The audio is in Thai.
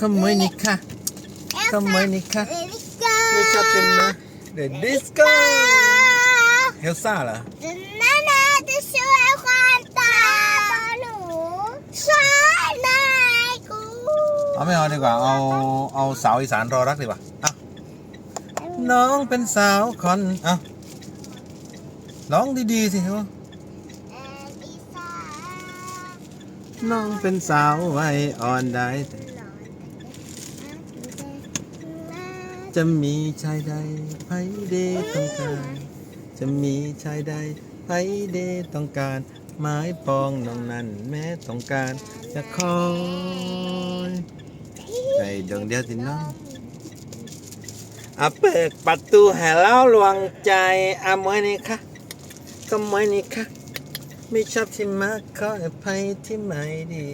ขโมยนี่ค่ะขโมยนี่ค่ะไม่ชอบใช่ไหมเดอะดิสโก้เฮลซ่าเหรอนานาจะช่วยความตาหนูช่วยนายกูเอาไม่เอาดีกว่าเอาเอาสาวอีสานรอรักดีกว่าอะน้องเป็นสาวคอนอะร้องดีๆสิครับแอนอีสานน้องเป็นสาวไว้อ่อนได้ จะมีชายใดไผเดต้องการ จะมีชายใดไผเดต้องการ ไม้ปองน้องนั้น แม้ต้องการจะคอยในดวงเดียวสิน้องอะเปิดประตูให้แล้วลวงใจอะมวยนี่ค่ะก็มวยนี่ค่ะไม่ชอบที่มาขออภัยที่ไม่ดี